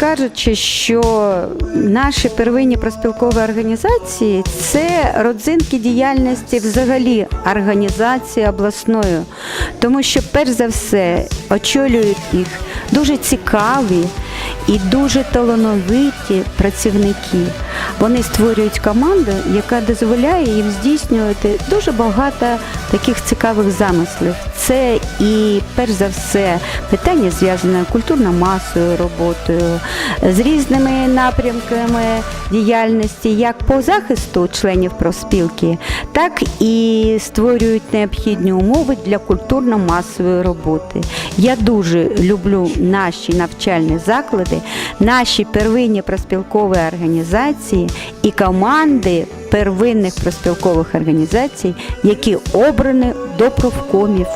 кажучи, що наші первинні проспілкові організації це родзинки діяльності взагалі організації обласної, тому що перш за все очолюють їх дуже цікаві і дуже талановиті працівники. Вони створюють команду, яка дозволяє їм здійснювати дуже багато таких цікавих замислів. Це і перш за все питання зв'язане культурно-масовою роботою, з різними напрямками діяльності, як по захисту членів профспілки, так і створюють необхідні умови для культурно-масової роботи. Я дуже люблю наші навчальні заклади, наші первинні проспілкові організації і команди первинних проспілкових організацій, які обрані до профкомів.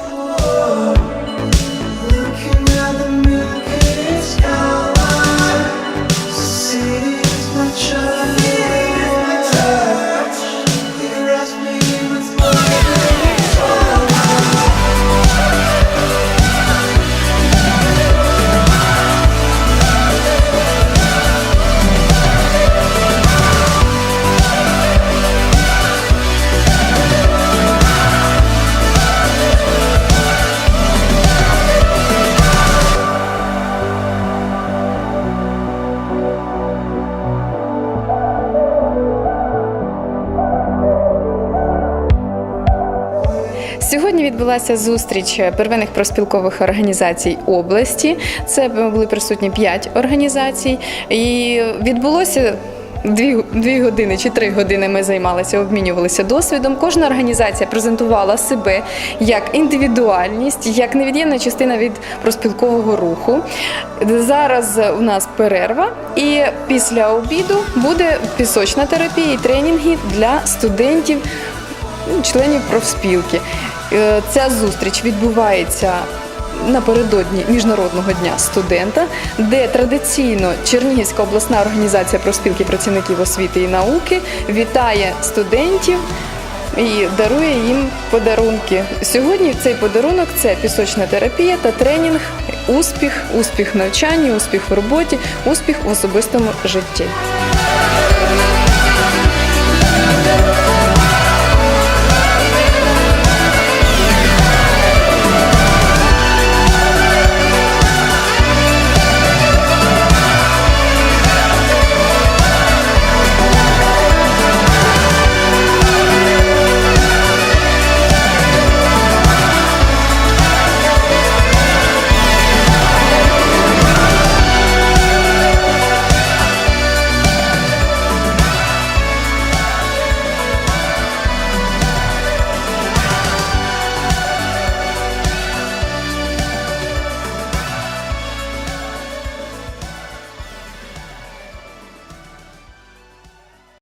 Сьогодні відбулася зустріч первинних проспілкових організацій області. Це були присутні п'ять організацій, і відбулося. Дві, дві години чи три години ми займалися, обмінювалися досвідом. Кожна організація презентувала себе як індивідуальність, як невід'ємна частина від проспілкового руху. Зараз у нас перерва, і після обіду буде пісочна терапія і тренінги для студентів ну, членів профспілки. Е, ця зустріч відбувається. Напередодні міжнародного дня студента, де традиційно Чернігівська обласна організація проспілки працівників освіти і науки вітає студентів і дарує їм подарунки. Сьогодні цей подарунок це пісочна терапія та тренінг, успіх, успіх в навчанні, успіх в роботі, успіх в особистому житті.